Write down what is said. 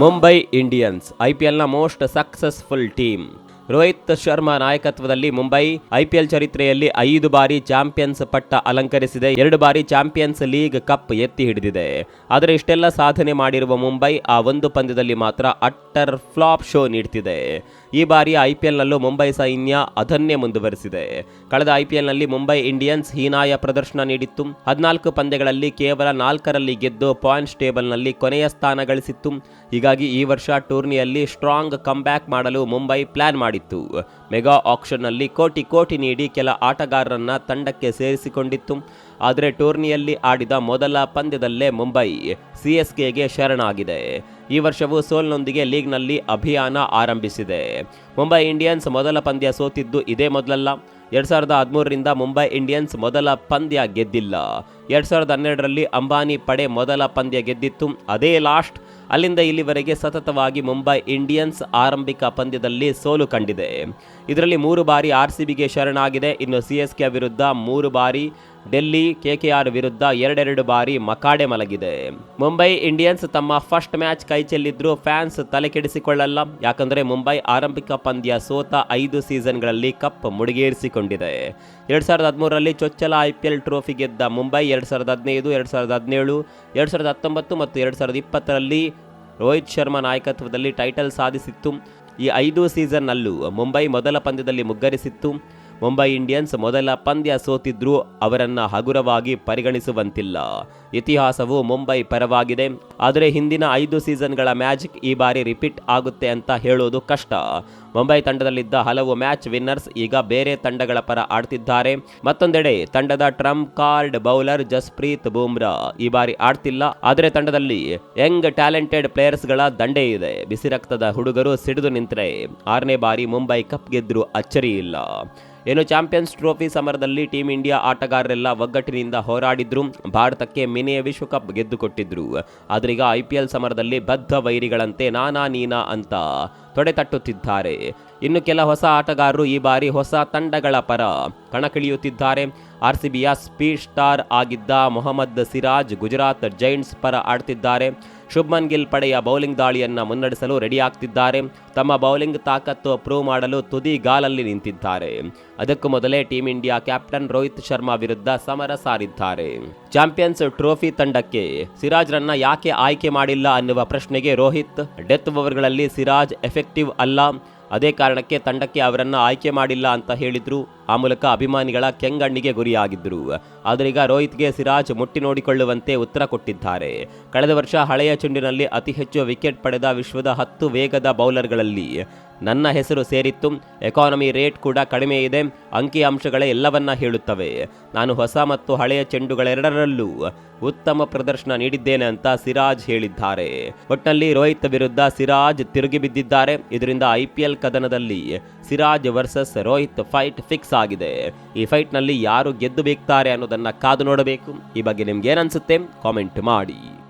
Mumbai Indians ಐಪಿಎಲ್ನ most successful team Rohit Sharma ನಾಯಕತ್ವದಲ್ಲಿ Mumbai IPL ಚರಿತ್ರೆಯಲ್ಲಿ ಐದು ಬಾರಿ ಚಾಂಪಿಯನ್ಸ್ ಪಟ್ಟ ಅಲಂಕರಿಸಿದೆ, ಎರಡು ಬಾರಿ ಚಾಂಪಿಯನ್ಸ್ ಲೀಗ್ ಕಪ್ ಎತ್ತಿ ಹಿಡಿದಿದೆ. ಆದರೆ ಇಷ್ಟೆಲ್ಲ ಸಾಧನೆ ಮಾಡಿರುವ ಮುಂಬೈ ಆ ಒಂದು ಪಂದ್ಯದಲ್ಲಿ ಮಾತ್ರ ಅಟ್ಟರ್ ಫ್ಲಾಪ್ ಶೋ ನೀಡ್ತಿದೆ. ಈ ಬಾರಿ ಐಪಿಎಲ್ನಲ್ಲೂ ಮುಂಬೈ ಸೈನ್ಯ ಅದನ್ನೇ ಮುಂದುವರೆಸಿದೆ. ಕಳೆದ ಐಪಿಎಲ್ನಲ್ಲಿ ಮುಂಬೈ ಇಂಡಿಯನ್ಸ್ ಹೀನಾಯ ಪ್ರದರ್ಶನ ನೀಡಿತ್ತು. ಹದಿನಾಲ್ಕು ಪಂದ್ಯಗಳಲ್ಲಿ ಕೇವಲ ನಾಲ್ಕರಲ್ಲಿ ಗೆದ್ದು ಪಾಯಿಂಟ್ಸ್ ಟೇಬಲ್ನಲ್ಲಿ ಕೊನೆಯ ಸ್ಥಾನ ಗಳಿಸಿತ್ತು. ಹೀಗಾಗಿ ಈ ವರ್ಷ ಟೂರ್ನಿಯಲ್ಲಿ ಸ್ಟ್ರಾಂಗ್ ಕಂಬ್ಯಾಕ್ ಮಾಡಲು ಮುಂಬೈ ಪ್ಲಾನ್ ಮಾಡಿತ್ತು. ಮೆಗಾ ಆಕ್ಷನ್ನಲ್ಲಿ ಕೋಟಿ ಕೋಟಿ ನೀಡಿ ಕೆಲ ಆಟಗಾರರನ್ನು ತಂಡಕ್ಕೆ ಸೇರಿಸಿಕೊಂಡಿತ್ತು. ಆದರೆ ಟೂರ್ನಿಯಲ್ಲಿ ಆಡಿದ ಮೊದಲ ಪಂದ್ಯದಲ್ಲೇ ಮುಂಬೈ ಸಿಎಸ್ಕೆಗೆ ಶರಣಾಗಿದೆ. ಈ ವರ್ಷವೂ ಸೋಲ್ನೊಂದಿಗೆ ಲೀಗ್ನಲ್ಲಿ ಅಭಿಯಾನ ಆರಂಭಿಸಿದೆ. ಮುಂಬೈ ಇಂಡಿಯನ್ಸ್ ಮೊದಲ ಪಂದ್ಯ ಸೋತಿದ್ದು ಇದೇ ಮೊದಲಲ್ಲ. ಎರಡು ಸಾವಿರದ ಹದಿಮೂರರಿಂದ ಮುಂಬೈ ಇಂಡಿಯನ್ಸ್ ಮೊದಲ ಪಂದ್ಯ ಗೆದ್ದಿಲ್ಲ. ಎರಡು ಸಾವಿರದ ಹನ್ನೆರಡರಲ್ಲಿ ಅಂಬಾನಿ ಪಡೆ ಮೊದಲ ಪಂದ್ಯ ಗೆದ್ದಿತ್ತು. ಅದೇ ಲಾಸ್ಟ್ ಅಲ್ಲಿಂದ ಇಲ್ಲಿವರೆಗೆ ಸತತವಾಗಿ ಮುಂಬೈ ಇಂಡಿಯನ್ಸ್ ಆರಂಭಿಕ ಪಂದ್ಯದಲ್ಲಿ ಸೋಲು ಕಂಡಿದೆ. ಇದರಲ್ಲಿ ಮೂರು ಬಾರಿ ಆರ್ ಸಿ ಬಿಗೆ ಶರಣಾಗಿದೆ. ಇನ್ನು ಸಿ ಎಸ್ ಕೆ ವಿರುದ್ಧ ಮೂರು ಬಾರಿ ಡೆಲ್ಲಿ ಕೆಕೆಆರ್ ವಿರುದ್ಧ ಎರಡೆರಡು ಬಾರಿ ಮಕಾಡೆ ಮಲಗಿದೆ. ಮುಂಬೈ ಇಂಡಿಯನ್ಸ್ ತಮ್ಮ ಫಸ್ಟ್ ಮ್ಯಾಚ್ ಕೈ ಚೆಲ್ಲಿದ್ರು ಫ್ಯಾನ್ಸ್ ತಲೆಕೆಡಿಸಿಕೊಳ್ಳಲ್ಲ ಯಾಕಂದರೆ ಯಾಕಂದ್ರೆ ಮುಂಬೈ ಆರಂಭಿಕ ಪಂದ್ಯ ಸೋತ ಐದು ಸೀಸನ್ಗಳಲ್ಲಿ ಕಪ್ ಮುಡಿಗೇರಿಸಿಕೊಂಡಿದೆ. ಎರಡು ಸಾವಿರದ ಹದಿಮೂರರಲ್ಲಿ ಚೊಚ್ಚಲ ಐ ಪಿ ಎಲ್ ಟ್ರೋಫಿ ಗೆದ್ದ ಮುಂಬೈ ಎರಡ್ ಸಾವಿರದ ಹದಿನೈದು, ಎರಡ್ ಸಾವಿರದ ಹದಿನೇಳು, ಎರಡ್ ಸಾವಿರದ ಹತ್ತೊಂಬತ್ತು ಮತ್ತು ಎರಡು ಸಾವಿರದ ಇಪ್ಪತ್ತರಲ್ಲಿ ರೋಹಿತ್ ಶರ್ಮಾ ನಾಯಕತ್ವದಲ್ಲಿ ಟೈಟಲ್ ಸಾಧಿಸಿತ್ತು. ಈ ಐದು ಸೀಸನ್ನಲ್ಲೂ ಮುಂಬೈ ಮೊದಲ ಪಂದ್ಯದಲ್ಲಿ ಮುಗ್ಗರಿಸಿತ್ತು. ಮುಂಬೈ ಇಂಡಿಯನ್ಸ್ ಮೊದಲ ಪಂದ್ಯ ಸೋತಿದ್ರೂ ಅವರನ್ನು ಹಗುರವಾಗಿ ಪರಿಗಣಿಸುವಂತಿಲ್ಲ. ಇತಿಹಾಸವು ಮುಂಬೈ ಪರವಾಗಿದೆ. ಆದರೆ ಹಿಂದಿನ ಐದು ಸೀಸನ್ಗಳ ಮ್ಯಾಜಿಕ್ ಈ ಬಾರಿ ರಿಪೀಟ್ ಆಗುತ್ತೆ ಅಂತ ಹೇಳೋದು ಕಷ್ಟ. ಮುಂಬೈ ತಂಡದಲ್ಲಿದ್ದ ಹಲವು ಮ್ಯಾಚ್ ವಿನ್ನರ್ಸ್ ಈಗ ಬೇರೆ ತಂಡಗಳ ಪರ ಆಡ್ತಿದ್ದಾರೆ. ಮತ್ತೊಂದೆಡೆ ತಂಡದ trump card bowler Jasprit Bumrah ಈ ಬಾರಿ ಆಡ್ತಿಲ್ಲ. ಆದರೆ ತಂಡದಲ್ಲಿ ಯಂಗ್ ಟ್ಯಾಲೆಂಟೆಡ್ ಪ್ಲೇಯರ್ಸ್ಗಳ ದಂಡೆ ಇದೆ. ಬಿಸಿ ರಕ್ತದ ಹುಡುಗರು ಸಿಡಿದು ನಿಂತರೆ ಆರನೇ ಬಾರಿ ಮುಂಬೈ ಕಪ್ ಗೆದ್ರೂ ಅಚ್ಚರಿ ಇಲ್ಲ. ಏನು ಚಾಂಪಿಯನ್ಸ್ ಟ್ರೋಫಿ ಸಮರದಲ್ಲಿ ಟೀಂ ಇಂಡಿಯಾ ಆಟಗಾರರೆಲ್ಲ ಒಗ್ಗಟ್ಟಿನಿಂದ ಹೋರಾಡಿದ್ರು. ಭಾರತಕ್ಕೆ ಮಿನಿಯ ವಿಶ್ವಕಪ್ ಗೆದ್ದುಕೊಟ್ಟಿದ್ರು. ಆದ್ರೀಗ ಐ ಪಿ ಎಲ್ ಸಮರದಲ್ಲಿ ಬದ್ಧ ವೈರಿಗಳಂತೆ ನಾನಾ ನೀನಾ ಅಂತ ತೊಡೆ ತಟ್ಟುತ್ತಿದ್ದಾರೆ. ಇನ್ನು ಕೆಲ ಹೊಸ ಆಟಗಾರರು ಈ ಬಾರಿ ಹೊಸ ತಂಡಗಳ ಪರ ಕಣಕ್ಕಿಳಿಯುತ್ತಿದ್ದಾರೆ. ಆರ್ ಸಿ ಬಿಯ ಸ್ಪೀಡ್ ಸ್ಟಾರ್ ಆಗಿದ್ದ ಮೊಹಮ್ಮದ್ ಸಿರಾಜ್ ಗುಜರಾತ್ ಜೈಂಟ್ಸ್ ಪರ ಆಡ್ತಿದ್ದಾರೆ. ಶುಭ್ಮನ್ ಗಿಲ್ ಪಡೆಯ ಬೌಲಿಂಗ್ ದಾಳಿಯನ್ನು ಮುನ್ನಡೆಸಲು ರೆಡಿಯಾಗ್ತಿದ್ದಾರೆ ತಮ್ಮ ಬೌಲಿಂಗ್ ತಾಕತ್ತು ಪ್ರೂವ್ ಮಾಡಲು ತುದಿ ಗಾಲಲ್ಲಿ ನಿಂತಿದ್ದಾರೆ. ಅದಕ್ಕೂ ಮೊದಲೇ team India captain Rohit Sharma ವಿರುದ್ಧ ಸಮರ ಸಾರಿದ್ದಾರೆ. ಚಾಂಪಿಯನ್ಸ್ ಟ್ರೋಫಿ ತಂಡಕ್ಕೆ ಸಿರಾಜ್ರನ್ನ ಯಾಕೆ ಆಯ್ಕೆ ಮಾಡಿಲ್ಲ ಅನ್ನುವ ಪ್ರಶ್ನೆಗೆ ರೋಹಿತ್. ಡೆತ್ ಓವರ್ಗಳಲ್ಲಿ ಸಿರಾಜ್ ಎಫೆಕ್ಟಿವ್ ಅಲ್ಲ. ಅದೇ ಕಾರಣಕ್ಕೆ ತಂಡಕ್ಕೆ ಅವರನ್ನು ಆಯ್ಕೆ ಮಾಡಿಲ್ಲ ಅಂತ ಹೇಳಿದ್ರು. ಆ ಮೂಲಕ ಅಭಿಮಾನಿಗಳ ಕೆಂಗಣ್ಣಿಗೆ ಗುರಿಯಾಗಿದ್ದರು. ಆದರೀಗ ರೋಹಿತ್ಗೆ ಸಿರಾಜ್ ಮುಟ್ಟಿ ನೋಡಿಕೊಳ್ಳುವಂತೆ ಉತ್ತರ ಕೊಟ್ಟಿದ್ದಾರೆ. ಕಳೆದ ವರ್ಷ ಹಳೆಯ ಚೆಂಡಿನಲ್ಲಿ ಅತಿ ಹೆಚ್ಚು ವಿಕೆಟ್ ಪಡೆದ ವಿಶ್ವದ ಹತ್ತು ವೇಗದ ಬೌಲರ್ಗಳಲ್ಲಿ ನನ್ನ ಹೆಸರು ಸೇರಿತ್ತು. ಎಕಾನಮಿ ರೇಟ್ ಕೂಡ ಕಡಿಮೆ ಇದೆ. ಅಂಕಿ ಅಂಶಗಳೇ ಎಲ್ಲವನ್ನ ಹೇಳುತ್ತವೆ. ನಾನು ಹೊಸ ಮತ್ತು ಹಳೆಯ ಚೆಂಡುಗಳೆರಡರಲ್ಲೂ ಉತ್ತಮ ಪ್ರದರ್ಶನ ನೀಡಿದ್ದೇನೆ ಅಂತ ಸಿರಾಜ್ ಹೇಳಿದ್ದಾರೆ. ಒಟ್ಟಿನಲ್ಲಿ ರೋಹಿತ್ ವಿರುದ್ಧ ಸಿರಾಜ್ ತಿರುಗಿ ಬಿದ್ದಿದ್ದಾರೆ. ಇದರಿಂದ IPL ಕದನದಲ್ಲಿ Siraj versus Rohit fight fix ಆಗಿದೆ. ಈ ಫೈಟ್ನಲ್ಲಿ ಯಾರು ಗೆದ್ದು ಬೇಕ್ತಾರೆ ಅನ್ನೋದನ್ನ ಕಾದು ನೋಡಬೇಕು. ಈ ಬಗ್ಗೆ ನಿಮ್ಗೆ ಏನನ್ಸುತ್ತೆ ಕಾಮೆಂಟ್ ಮಾಡಿ.